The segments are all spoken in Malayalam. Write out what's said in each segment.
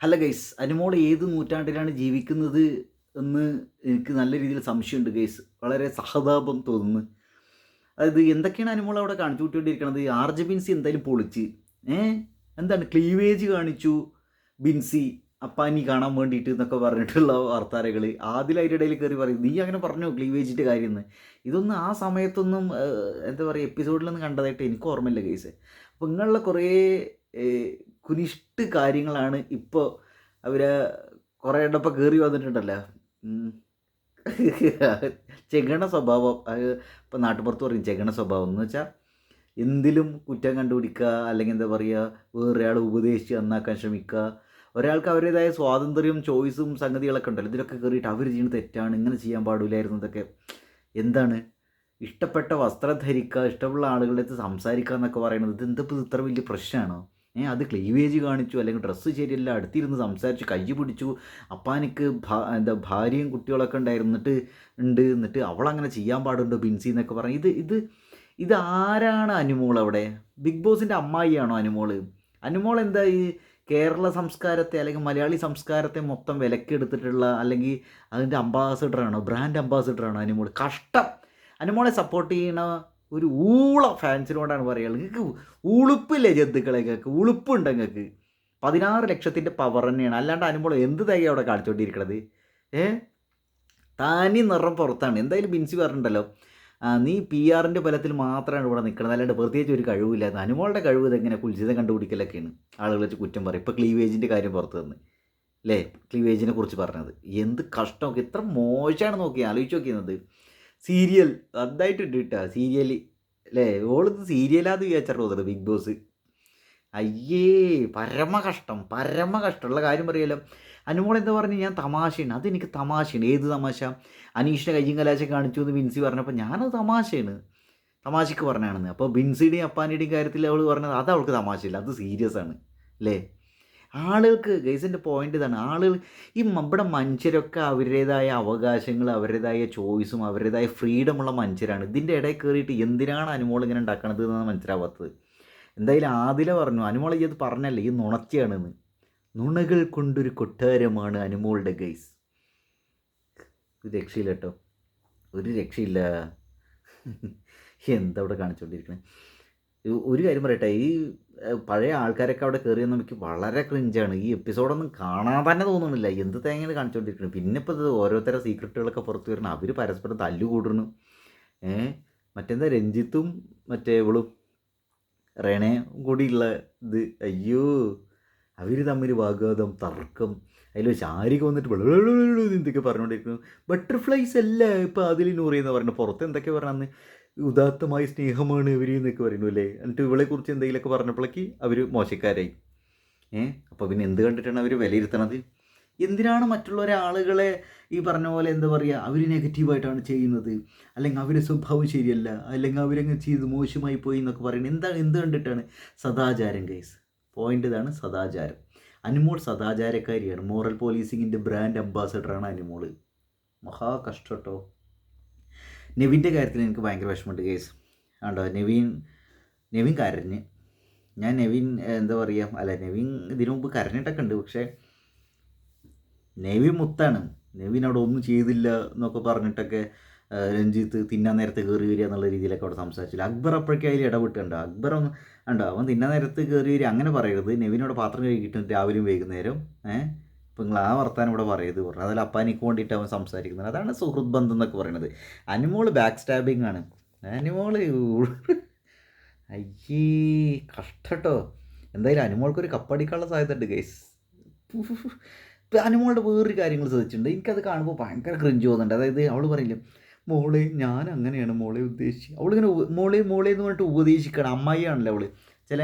അല്ല ഗൈസ് അനുമോൾ ഏത് നൂറ്റാണ്ടിലാണ് ജീവിക്കുന്നത് എന്ന് എനിക്ക് നല്ല രീതിയിൽ സംശയമുണ്ട് ഗൈസ് വളരെ സഹതാപം തോന്നുന്നു. അതായത് എന്തൊക്കെയാണ് അനുമോൾ അവിടെ കാണിച്ചു കൂട്ടിക്കൊണ്ടിരിക്കണത്? ആർ ജെ ബിൻസി എന്തായാലും പൊളിച്ച്. ഏ? എന്താണ്? ക്ലീവേജ് കാണിച്ചു ബിൻസി. അപ്പാനി കാണാൻ വേണ്ടിയിട്ട് എന്നൊക്കെ പറഞ്ഞിട്ടുള്ള വാർത്താരകൾ ആദ്യം അതിന്റെ ഇടയിൽ കയറി പറയും നീ അങ്ങനെ പറഞ്ഞു ക്ലീവേജിന്റെ കാര്യം എന്ന്? ഇതൊന്നും ആ സമയത്തൊന്നും എന്താ പറയുക എപ്പിസോഡിലൊന്നും കണ്ടതായിട്ട് എനിക്ക് ഓർമ്മയില്ല കേസ് അപ്പോൾ ഇങ്ങനെയുള്ള കുറേ കുനിഷ്ട് കാര്യങ്ങളാണ് ഇപ്പോൾ അവർ കുറേ ഇടപ്പം കയറി വന്നിട്ടുണ്ടല്ലോ. ചെകണ സ്വഭാവം അത് ഇപ്പം നാട്ടുപുറത്ത് പറയും ചെകണ സ്വഭാവം. എന്ന് വെച്ചാൽ എന്തിലും കുറ്റം കണ്ടുപിടിക്കുക അല്ലെങ്കിൽ എന്താ പറയുക വേറൊരാളെ ഉപദേശിച്ച് നന്നാക്കാൻ ശ്രമിക്കുക ഒരാൾക്ക് അവരുടേതായ സ്വാതന്ത്ര്യവും ചോയ്സും സംഗതികളൊക്കെ ഉണ്ടല്ലോ. ഇതിലൊക്കെ കയറിയിട്ട് അവർ ചെയ്യുന്നത് തെറ്റാണ് ഇങ്ങനെ ചെയ്യാൻ പാടില്ലായിരുന്നു ഇതൊക്കെ എന്താണ്? ഇഷ്ടപ്പെട്ട വസ്ത്രം ധരിക്കുക ഇഷ്ടമുള്ള ആളുകളുടെ അടുത്ത് സംസാരിക്കുക എന്നൊക്കെ പറയുന്നത്. ഇത് എന്താ ഇപ്പം ഇത്ര വലിയ പ്രശ്നമാണോ ഏ അത് ക്ലീവേജ് കാണിച്ചു അല്ലെങ്കിൽ ഡ്രസ്സ് ശരിയല്ല അടുത്തിരുന്ന് സംസാരിച്ചു കൈ പിടിച്ചു. അപ്പാനിക്ക് എന്താ ഭാര്യയും കുട്ടികളൊക്കെ ഉണ്ടായിരുന്നിട്ട് ഉണ്ട് എന്നിട്ട് അവളങ്ങനെ ചെയ്യാൻ പാടുണ്ടോ ബിൻസി എന്നൊക്കെ പറഞ്ഞു. ഇത് ഇത് ഇത് ആരാണ് അനുമോൾ അവിടെ? ബിഗ് ബോസിന്റെ അമ്മായിയാണോ അനുമോൾ? അനുമോൾ എന്താ ഈ കേരള സംസ്കാരത്തെ അല്ലെങ്കിൽ മലയാളി സംസ്കാരത്തെ മൊത്തം വിലക്കെടുത്തിട്ടുള്ള അല്ലെങ്കിൽ അതിന്റെ അംബാസിഡറാണോ ബ്രാൻഡ് അംബാസിഡറാണോ അനുമോൾ? കഷ്ടം. അനുമോളെ സപ്പോർട്ട് ചെയ്യണ ഒരു ഊള ഫാൻസിനോടാണ് പറയുക നിങ്ങൾക്ക് ഉളുപ്പില്ലേ ജന്തുക്കളെ കേൾക്ക് ഉളുപ്പുണ്ട് നിങ്ങൾക്ക് പതിനാറ് ലക്ഷത്തിന്റെ പവർ തന്നെയാണ്. അല്ലാണ്ട് അനുമോൾ എന്ത് തൈ അവിടെ കാണിച്ചുകൊണ്ടിരിക്കണത് ഏ? താനി നിറം പുറത്താണ്. എന്തായാലും ബിൻസി പറഞ്ഞിട്ടുണ്ടല്ലോ. നീ പി ആറിന്റെ ബലത്തിൽ മാത്രമാണ് ഇവിടെ നിൽക്കുന്നത് അല്ലാണ്ട് പ്രത്യേകിച്ച് ഒരു കഴിവില്ല. അനുമോളുടെ കഴിവ് ഇതെങ്ങനെ കുൽസിതം കണ്ടുപിടിക്കലൊക്കെയാണ് ആളുകൾ വെച്ച് കുറ്റം പറയും. ഇപ്പോൾ ക്ലീവേജിന്റെ കാര്യം പുറത്ത് തന്ന് അല്ലേ ക്ലീവേജിനെ കുറിച്ച് പറഞ്ഞത്. എന്ത് കഷ്ടമൊക്കെ എത്ര മോശമാണ് നോക്കി ആലോചിച്ച് നോക്കിയത് സീരിയൽ നന്നായിട്ടുണ്ട് കേട്ടോ സീരിയൽ അല്ലേ ഓളിത് സീരിയലാന്ന് വിചാരിച്ചു തോന്നുന്നത് ബിഗ് ബോസ്? അയ്യേ പരമ കഷ്ടം പരമ കഷ്ടമുള്ള കാര്യം പറയുമല്ലോ അനുമോൾ എന്താ പറഞ്ഞു? ഞാൻ തമാശയാണ്. അതെനിക്ക് തമാശയാണ്. ഏത് തമാശ? അനീഷിനെ കയ്യും കലാശം കാണിച്ചു എന്ന് ബിൻസി പറഞ്ഞപ്പോൾ ഞാനത് തമാശയാണ്. തമാശക്ക് പറഞ്ഞാണെന്ന്. അപ്പോൾ ബിൻസിയുടെയും അപ്പാനിയുടെയും കാര്യത്തിൽ അവൾ പറഞ്ഞത് അത് അവൾക്ക് തമാശയില്ല. അത് സീരിയസ് ആണ് അല്ലേ ആളുകൾക്ക് ഗൈസിന്റെ പോയിന്റ് ഇതാണ്. ആളുകൾ ഈ നമ്മുടെ ഇവിടെ മനുഷ്യരൊക്കെ അവരുടേതായ അവകാശങ്ങൾ അവരുടേതായ ചോയ്സും അവരുടേതായ ഫ്രീഡമുള്ള മനുഷ്യരാണ്. ഇതിന്റെ ഇടയിൽ കയറിയിട്ട് എന്തിനാണ് അനുമോൾ ഇങ്ങനെ ഉണ്ടാക്കണത് എന്നാണ് മനസ്സിലാവാത്തത്. എന്തായാലും ആദില പറഞ്ഞു അനുമോൾ ഈ അത് പറഞ്ഞല്ലേ ഈ നുണച്ചയാണെന്ന്. നുണകൾ കൊണ്ടൊരു കൊട്ടാരമാണ് അനുമോളുടെ ഗൈസ് ഒരു രക്ഷയില്ല കേട്ടോ. ഒരു രക്ഷയില്ല. എന്താ അവിടെ കാണിച്ചുകൊണ്ടിരിക്കണേ ഒരു കാര്യം പറയട്ടെ ഈ പഴയ ആൾക്കാരൊക്കെ അവിടെ കയറി എനിക്ക് വളരെ ക്രിഞ്ചാണ് ഈ എപ്പിസോഡൊന്നും കാണാൻ തന്നെ തോന്നുന്നില്ല എന്ത് തേങ്ങയാണ് കാണിച്ചുകൊണ്ടിരിക്കുന്നത് പിന്നെ ഇപ്പോൾ ഇത് ഓരോരുത്തരുടെ സീക്രട്ടുകളൊക്കെ പുറത്ത് വരണം അവർ പരസ്പരം തല്ലു കൂടുന്നു ഏ മറ്റെന്താ രഞ്ജിത്തും മറ്റേ ഇവളും റേണയും കൂടിയുള്ള ഇത് അയ്യോ അവർ തമ്മിൽ വാഗ്വാദം തർക്കം അതിൽ ശാരിക വന്നിട്ട് എന്തൊക്കെ പറഞ്ഞുകൊണ്ടിരിക്കുന്നു ബട്ടർഫ്ലൈസ് അല്ല ഇപ്പോൾ അതിൽ നൂറിയെന്ന് പറഞ്ഞു പുറത്ത് എന്തൊക്കെ പറഞ്ഞന്ന് ഉദാത്തമായ സ്നേഹമാണ് ഇവർ എന്നൊക്കെ പറയുന്നു അല്ലേ? എന്നിട്ട് ഇവളെക്കുറിച്ച് എന്തെങ്കിലുമൊക്കെ പറഞ്ഞപ്പോഴേക്ക് അവർ മോശക്കാരായി. ഏ? അപ്പോൾ പിന്നെ എന്ത് കണ്ടിട്ടാണ് അവർ വിലയിരുത്തണത്? എന്തിനാണ് മറ്റുള്ള ഒരാളുകളെ ഈ പറഞ്ഞ പോലെ എന്താ പറയുക അവർ നെഗറ്റീവായിട്ടാണ് ചെയ്യുന്നത്? അല്ലെങ്കിൽ അവരുടെ സ്വഭാവം ശരിയല്ല അല്ലെങ്കിൽ അവരങ്ങ് ചെയ്ത് മോശമായി പോയി എന്നൊക്കെ പറയുന്നത്. എന്താണ് എന്ത് കണ്ടിട്ടാണ്? സദാചാരം കേസ് പോയിന്റ് ഇതാണ് സദാചാരം. അനുമോൾ സദാചാരക്കാരിയാണ്. മോറൽ പോലീസിങ്ങിന്റെ ബ്രാൻഡ് അംബാസഡറാണ് അനുമോൾ മഹാ കഷ്ടം കേട്ടോ നെവിന്റെ കാര്യത്തിൽ എനിക്ക് ഭയങ്കര വിഷമമുണ്ട് കേസ് ആണ്ടോ നെവിൻ നെവിൻ കരഞ്ഞ്. ഞാൻ നെവിൻ എന്താ പറയുക അല്ല നെവിൻ ഇതിനു മുമ്പ് കരഞ്ഞിട്ടൊക്കെ ഉണ്ട് പക്ഷേ നെവിൻ മുത്താണ്. നെവിൻ അവിടെ ഒന്നും ചെയ്തില്ല എന്നൊക്കെ പറഞ്ഞിട്ടൊക്കെ രഞ്ജിത്ത് തിന്നാൻ നേരത്ത് കയറി വരിക എന്നുള്ള രീതിയിലൊക്കെ അവിടെ സംസാരിച്ചില്ല. അക്ബർ അപ്പോഴേക്കും അതിൽ ഇടപെട്ടുണ്ടോ അക്ബർ ഒന്ന് ഉണ്ടോ അവൻ തിന്നാൻ നേരത്ത് കയറി വരിക അങ്ങനെ പറയരുത്. നെവിനോട് പാത്രം കഴുകിയിട്ട് രാവിലെയും വൈകുന്നേരം ഏഹ് ഇപ്പം നിങ്ങൾ ആ വർത്താനം ഇവിടെ പറയരുത് പറഞ്ഞു. അതിൽ അപ്പാനിക്ക് വേണ്ടിയിട്ട് അവൻ സംസാരിക്കുന്നത്. അതാണ് സുഹൃത്ത് ബന്ധം എന്നൊക്കെ പറയുന്നത് അനുമോൾ ബാക്ക് സ്റ്റാബിങ് ആണ്. അനുമോൾ അയ്യേ കഷ്ടട്ടോ. എന്തായാലും അനുമോൾക്കൊരു കപ്പടിക്കാനുള്ള സാധ്യത ഉണ്ട് ഗൈസ് അനുമോളുടെ വേറൊരു കാര്യങ്ങൾ ശ്രദ്ധിച്ചിട്ടുണ്ട്. എനിക്കത് കാണുമ്പോൾ ഭയങ്കര ക്രിഞ്ച് പോകുന്നുണ്ട് അതായത് അവൾ പറയില്ലേ മോളെ ഞാൻ അങ്ങനെയാണ് മോളെ ഉദ്ദേശിച്ച് അവളിങ്ങനെ മോളെ മോളെ എന്ന് പറഞ്ഞിട്ട് ഉപദേശിക്കണം അമ്മായിയാണല്ലോ അവൾ. ചില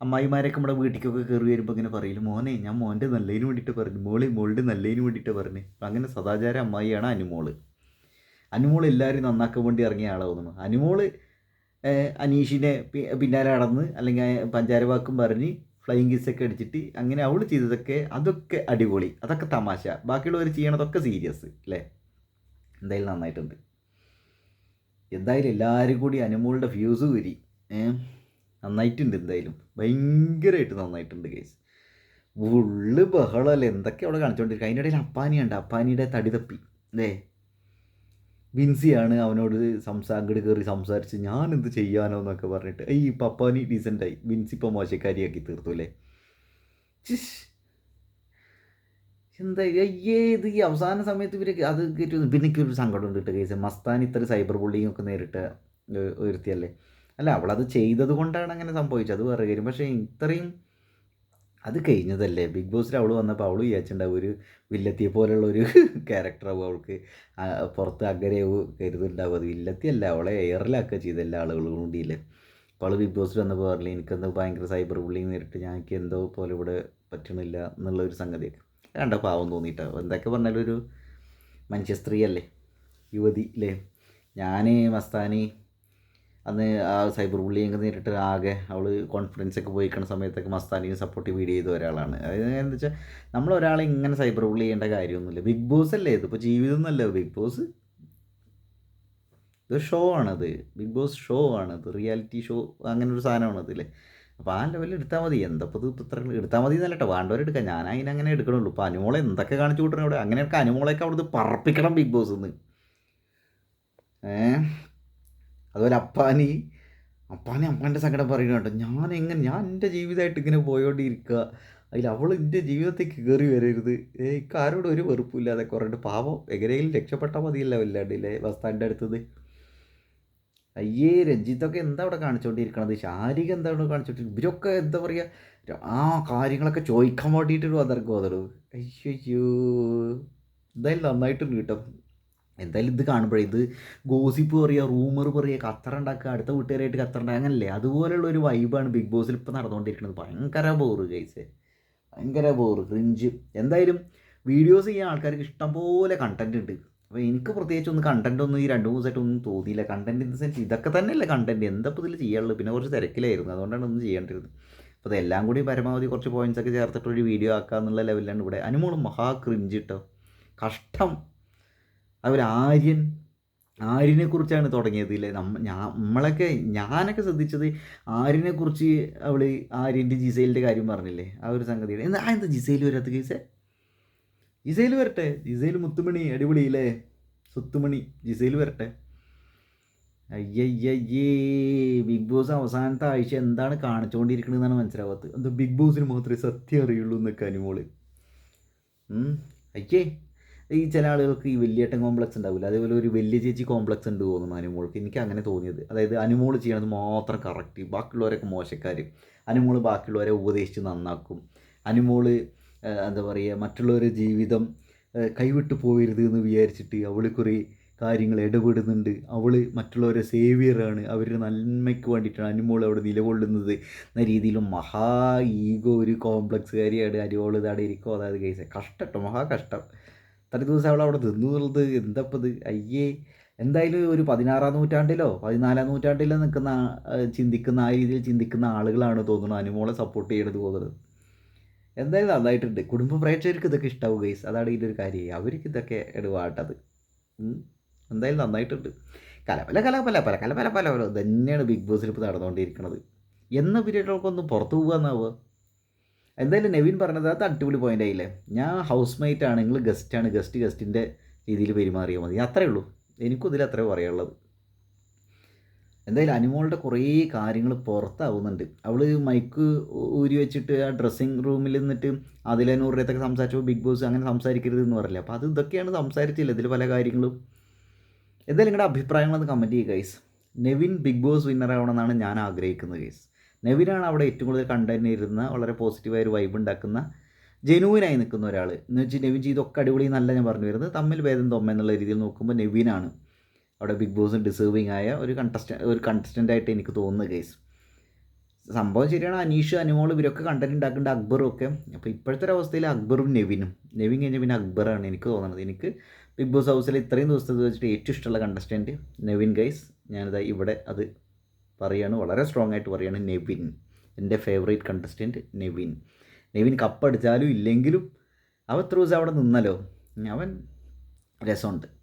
അമ്മായിമാരൊക്കെ നമ്മുടെ വീട്ടിലേക്കൊക്കെ കയറി വരുമ്പോൾ ഇങ്ങനെ പറയില്ല മോനെ ഞാൻ മോന്റെ നല്ലതിന് വേണ്ടിയിട്ട് പറഞ്ഞു. മോളെ മോളുടെ നല്ലതിന് വേണ്ടിയിട്ട് പറഞ്ഞു. അങ്ങനെ സദാചാര അമ്മായിയാണ് അനുമോൾ. അനുമോൾ എല്ലാവരും നന്നാക്കാൻ വേണ്ടി ഇറങ്ങിയ ആളാവുന്നു. അനുമോൾ ഏഹ്, അനീഷിനെ പിന്നാലെ നടന്ന് അല്ലെങ്കിൽ പഞ്ചാര വാക്കും പറഞ്ഞ് ഫ്ലൈയിങ് കിസ്സൊക്കെ അടിച്ചിട്ട് അങ്ങനെ അവൾ ചെയ്തതൊക്കെ അതൊക്കെ അടിപൊളി. അതൊക്കെ തമാശ. ബാക്കിയുള്ളവർ ചെയ്യണതൊക്കെ സീരിയസ് അല്ലേ എന്തായാലും നന്നായിട്ടുണ്ട്. എന്തായാലും എല്ലാവരും കൂടി അനുമോളുടെ ഫ്യൂസ് വരി ഏ? നന്നായിട്ടുണ്ട് എന്തായാലും. ഭയങ്കരമായിട്ട് നന്നായിട്ടുണ്ട് കേസ് ഉള്ളു ബഹളമല്ല എന്തൊക്കെ അവിടെ കാണിച്ചുകൊണ്ടിരിക്കുക അതിന്റെ ഇടയിൽ അപ്പാനിയുണ്ട്. അപ്പാനിയുടെ തടി തപ്പി. അല്ലേ വിൻസിയാണ് അവനോട് സംസാ അങ്ങോട്ട് കയറി സംസാരിച്ച് ഞാൻ എന്ത് ചെയ്യാനോ എന്നൊക്കെ പറഞ്ഞിട്ട്. ഈ പപ്പാനി ഡീസന്റായി വിൻസി ഇപ്പോൾ മോശക്കാരിയാക്കി തീർത്തു അല്ലേ? എന്താ അയ്യേ ഇത് ഈ അവസാന സമയത്ത് ഇവർ അത് കയറ്റി പിന്നെ ഒരു സങ്കടം ഉണ്ട് കേസ് മസ്താൻ ഇത്ര സൈബർ ബുള്ളിങ് ഒക്കെ ഒരുത്തിയല്ലേ അല്ല അവളത് ചെയ്തത് കൊണ്ടാണ് അങ്ങനെ സംഭവിച്ചത്. അത് വേറെ കാര്യം. പക്ഷേ ഇത്രയും അത് കഴിഞ്ഞതല്ലേ? ബിഗ് ബോസിൽ അവൾ വന്നപ്പോൾ അവൾ വിചാരിച്ചിട്ടുണ്ടാവും ഒരു വില്ലത്തിയെ പോലെയുള്ള ഒരു ക്യാരക്ടറാവും അവൾക്ക്. പുറത്ത് അഗ്രേ കരുതുന്നുണ്ടാവും. അത് വില്ലത്തിയല്ല അവളെ എയറിലാക്കുക ചെയ്ത എല്ലാ ആളുകളും കൂടിയില്ലേ? അപ്പോൾ അവൾ ബിഗ് ബോസിൽ വന്നപ്പോൾ പറഞ്ഞില്ല എനിക്കെന്തോ ഭയങ്കര സൈബർ ബുള്ളിങ് നേരിട്ട്. ഞാൻ എന്തോ പോലെ ഇവിടെ പറ്റണില്ല എന്നുള്ള ഒരു സംഗതിയൊക്കെ. കണ്ട പാവം തോന്നിയിട്ടാവും എന്തൊക്കെ പറഞ്ഞാലും ഒരു മനുഷ്യ സ്ത്രീയല്ലേ? യുവതി അല്ലേ ഞാൻ മസ്താനി അന്ന് ആ സൈബർ ബുള്ളിയൊക്കെ നേരിട്ട് ആകെ അവൾ കോൺഫിഡൻസ് ഒക്കെ പോയിക്കണ സമയത്തൊക്കെ മസ്താനിയും സപ്പോർട്ട് വീഡിയോ ചെയ്ത ഒരാളാണ്. അതായത് എന്താ വെച്ചാൽ നമ്മൾ ഒരാളെ ഇങ്ങനെ സൈബർ ബുള്ളി ചെയ്യേണ്ട കാര്യമൊന്നുമില്ല. ബിഗ് ബോസ് അല്ലേ ഇതിപ്പോൾ ജീവിതം എന്നല്ല ബിഗ് ബോസ് ഇത് ഷോ ആണത്. ബിഗ് ബോസ് ഷോ ആണത്. റിയാലിറ്റി ഷോ അങ്ങനെ ഒരു സാധനമാണത് അല്ലേ? അപ്പോൾ ആ ലെവലിൽ എടുത്താൽ മതി. എന്തപ്പോൾ ഇത് ഇത്ര എടുത്താൽ മതി എന്നല്ല കേട്ടോ. വേണ്ടവരെടുക്കാം ഞാൻ അതിനെ അങ്ങനെ എടുക്കണുള്ളൂ. ഇപ്പോൾ അനുമോളെ എന്തൊക്കെ കാണിച്ചു കൂട്ടണം അവിടെ? അങ്ങനെയൊക്കെ അനുമോളെയൊക്കെ അവിടുന്ന് പറപ്പിക്കണം ബിഗ് ബോസ് എന്ന് ഏ? അതുപോലെ അപ്പാനി അപ്പാനി അപ്പാന്റെ സങ്കടം പറയുന്നത് കേട്ടോ. ഞാൻ എങ്ങനെ ഞാൻ എന്റെ ജീവിതമായിട്ട് ഇങ്ങനെ പോയോണ്ടിരിക്കുക. അതിൽ അവൾ എന്റെ ജീവിതത്തേക്ക് കയറി വരരുത്. എനിക്ക് ആരോടും ഒരു വെറുപ്പില്ലാതെ കുറേ പാവം എങ്ങനെയെങ്കിലും രക്ഷപ്പെട്ടാൽ മതിയല്ലോ വല്ലാണ്ടില്ലേ ബസ്താന്റെ അടുത്തത്. അയ്യേ രഞ്ജിത്തൊക്കെ എന്താ അവിടെ കാണിച്ചുകൊണ്ടിരിക്കണത് ശാരീരിക എന്താ അവിടെ കാണിച്ചോണ്ടിരിക്കുന്നത് ഇവരൊക്കെ എന്താ പറയുക ആ കാര്യങ്ങളൊക്കെ ചോദിക്കാൻ വേണ്ടിയിട്ടൊരു വന്നിറക്കും അതോ അയ്യോ എന്തായാലും നന്നായിട്ടുണ്ട് കേട്ടോ. എന്തായാലും ഇത് കാണുമ്പോഴേ ഇത് ഗോസിപ്പ് പറയുക റൂമർ പറയുക കത്തറ ഉണ്ടാക്കുക അടുത്ത വീട്ടുകാരായിട്ട് കത്തറ ഉണ്ടാക്കുക അങ്ങനല്ലേ? അതുപോലെയുള്ള ഒരു വൈബാണ് ബിഗ് ബോസിൽ ഇപ്പോൾ നടന്നുകൊണ്ടിരിക്കുന്നത്. ഭയങ്കര ബോറ് ഗൈസ് ഭയങ്കര ബോറ് ക്രിഞ്ച് എന്തായാലും വീഡിയോസ് ചെയ്യാൻ ആൾക്കാർക്ക് ഇഷ്ടം പോലെ കണ്ടന്റ് ഉണ്ട്. അപ്പോൾ എനിക്ക് പ്രത്യേകിച്ച് ഒന്ന് കണ്ടന്റ് ഒന്നും ഈ രണ്ട് ദിവസമായിട്ട് ഒന്നും തോന്നിയില്ല. കണ്ടന്റ് ഇൻ ദ സെൻസ് ഇതൊക്കെ തന്നെയല്ലേ കണ്ടന്റ് എന്താ ഇപ്പോൾ ഇതിൽ ചെയ്യാനുള്ളത്? പിന്നെ കുറച്ച് തിരക്കിലായിരുന്നു. അതുകൊണ്ടാണ് ഒന്നും ചെയ്യേണ്ടിരുന്നത് അപ്പോൾ ഇതെല്ലാം കൂടി പരമാവധി കുറച്ച് പോയിന്റ്സ് ഒക്കെ ചേർത്തിട്ട് ഒരു വീഡിയോ ആക്കുക എന്നുള്ള ലെവലിലാണ് ഇവിടെ. അനുമോളും മഹാ ക്രിഞ്ച് കേട്ടോ കഷ്ടം. അതുപോലെ ആര്യൻ ആര്യനെ കുറിച്ചാണ് തുടങ്ങിയത് ഇല്ലേ? നമ്മ ഞാൻ നമ്മളൊക്കെ ഞാനൊക്കെ ശ്രദ്ധിച്ചത് ആര്യനെ കുറിച്ച് അവൾ ആര്യന്റെ ജിസൈലിന്റെ കാര്യം പറഞ്ഞില്ലേ? ആ ഒരു സംഗതിയുടെ എന്താ എന്താ ജിസൈൽ വരാത്ത കേസേ ജിസൈൽ വരട്ടെ. ജിസൈൽ മുത്തുമണി അടിപൊളി ഇല്ലേ? സുത്തുമണി ജിസൈൽ വരട്ടെ. അയ്യയ്യേ ബിഗ് ബോസ് അവസാനത്തെ ആഴ്ച എന്താണ് കാണിച്ചുകൊണ്ടിരിക്കണതെന്നാണ് മനസ്സിലാവാത്തത്. എന്താ ബിഗ് ബോസിന് മാത്രമേ സത്യം അറിയുള്ളൂ എന്നൊക്കെ അനുമോൾ. അയ്യേ. ഈ ചില ആളുകൾക്ക് ഈ വലിയേട്ടൻ കോംപ്ലക്സ് ഉണ്ടാവില്ല. അതേപോലെ ഒരു വലിയ ചേച്ചി കോംപ്ലക്സ് ഉണ്ട് തോന്നുന്നു അനുമോൾക്ക്. എനിക്ക് അങ്ങനെ തോന്നിയത്. അതായത് അനുമോൾ ചെയ്യണത് മാത്രം കറക്റ്റ് ബാക്കിയുള്ളവരൊക്കെ മോശക്കാർ അനുമോൾ ബാക്കിയുള്ളവരെ ഉപദേശിച്ച് നന്നാക്കും. അനുമോൾ എന്താ പറയുക മറ്റുള്ളവരുടെ ജീവിതം കൈവിട്ടു പോകരുത് എന്ന് വിചാരിച്ചിട്ട് അവൾ കുറേ കാര്യങ്ങൾ ഇടപെടുന്നുണ്ട്. അവൾ മറ്റുള്ളവരെ സേവിയറാണ് അവരുടെ നന്മയ്ക്ക് വേണ്ടിയിട്ടാണ് അനുമോൾ അവിടെ നിലകൊള്ളുന്നത് എന്ന രീതിയിലും മഹാ ഈഗോ ഒരു കോംപ്ലക്സ് കാര്യമാണ് അനുമോൾ ഇതാടെ ഇരിക്കും അതായത് കേസ് കഷ്ടട്ടോ മഹാ കഷ്ടം. ഇത്ര ദിവസം അവൾ അവിടെ നിന്നു എന്നുള്ളത് എന്തപ്പത് അയ്യേ. എന്തായാലും ഒരു പതിനാറാം നൂറ്റാണ്ടിലോ പതിനാലാം നൂറ്റാണ്ടിലോ നിൽക്കുന്ന ചിന്തിക്കുന്ന ആ രീതിയിൽ ചിന്തിക്കുന്ന ആളുകളാണ് തോന്നുന്നത് അനുമോളെ സപ്പോർട്ട് ചെയ്യണത് പോകുന്നത്. എന്തായാലും നന്നായിട്ടുണ്ട്. കുടുംബ പ്രേക്ഷകർക്ക് ഇതൊക്കെ ഇഷ്ടാവും ഗൈസ് അതാണ് ഇതിന്റെ ഒരു കാര്യം. അവർക്ക് ഇതൊക്കെ ഇടപാട്ടത് എന്തായാലും നന്നായിട്ടുണ്ട്. കലപല കലപല പല കലപല പല പല തന്നെയാണ് ബിഗ് ബോസിൽ ഇപ്പോൾ നടന്നുകൊണ്ടിരിക്കുന്നത് എന്ന പീരീഡുകൾക്കൊന്നും പുറത്തു പോകാന്നാവുക എന്തായാലും നെവിൻ പറഞ്ഞത് അത് അടിപൊളി പോയിന്റ് ആയില്ലേ? ഞാൻ ഹൗസ് മേറ്റ് ആണ് നിങ്ങൾ ഗസ്റ്റാണ് ഗസ്റ്റ് ഗസ്റ്റിന്റെ രീതിയിൽ പെരുമാറിയാൽ മതി. അത്രേ ഉള്ളൂ. എനിക്കും ഇതിൽ അത്രേ പറയാനുള്ളത്. എന്തായാലും അനുമോളുടെ കുറേ കാര്യങ്ങൾ പുറത്താവുന്നുണ്ട്. അവൾ മൈക്ക് ഊരി വെച്ചിട്ട് ആ ഡ്രസ്സിങ് റൂമിൽ നിന്നിട്ട് അതിലെ നൂറിനത്തൊക്കെ സംസാരിച്ചപ്പോൾ ബിഗ് ബോസ് അങ്ങനെ സംസാരിക്കരുത് എന്ന് പറയില്ല അപ്പോൾ അത് ഇതൊക്കെയാണ് സംസാരിച്ചില്ല ഇതിൽ പല കാര്യങ്ങളും? എന്തായാലും നിങ്ങളുടെ അഭിപ്രായങ്ങളൊന്ന് കമന്റ് ചെയ്യുക guys Nevin Bigg Boss winner ആവണമെന്നാണ് ഞാൻ ആഗ്രഹിക്കുന്നത് ഗൈസ് നെവിനാണ് അവിടെ ഏറ്റവും കൂടുതൽ കണ്ടന്റ് വളരെ പോസിറ്റീവായ ഒരു വൈബ് ഉണ്ടാക്കുന്ന ജെനുവിനായി നിൽക്കുന്ന ഒരാൾ എന്ന് വെച്ചാൽ നെവിൻ ചെയ്തൊക്കെ അടിപൊളി നല്ല ഞാൻ പറഞ്ഞു വരുന്നത്. തമ്മിൽ ഭേദം തൊമ്മ എന്നുള്ള രീതിയിൽ നോക്കുമ്പോൾ നെവിനാണ് അവിടെ ബിഗ് ബോസിന് ഡിസേർവിങ് ആയ ഒരു കണ്ടസ്റ്റ ഒരു കണ്ടസ്റ്റന്റ് ആയിട്ട് എനിക്ക് തോന്നുന്നത് കേസ് സംഭവം ശരിയാണ് അനീഷ് അനുമോൾ ഇവരൊക്കെ കണ്ടന്റ് ഉണ്ടാക്കേണ്ട അക്ബറും ഒക്കെ. അപ്പോൾ ഇപ്പോഴത്തെ ഒരു അവസ്ഥയിൽ അക്ബറും നെവിനും. നെവിൻ കഴിഞ്ഞ പിന്നെ അക്ബറാണ് എനിക്ക് തോന്നുന്നത് എനിക്ക് ബിഗ് ബോസ് ഹൗസിൽ ഇത്രയും ദിവസത്തെ വെച്ചിട്ട് ഏറ്റവും ഇഷ്ടമുള്ള കണ്ടസ്റ്റന്റ് നെവിൻ ഗൈസ് ഞാനിതാ ഇവിടെ അത് പറയാണ് വളരെ സ്ട്രോങ് ആയിട്ട് പറയാണ് നെവിൻ. എന്റെ ഫേവറേറ്റ് കണ്ടസ്റ്റന്റ് നെവിൻ. നെവിൻ കപ്പടിച്ചാലും ഇല്ലെങ്കിലും അവൻ ത്രൂസ് അവിടെ നിന്നല്ലോ. അവൻ രസമുണ്ട്.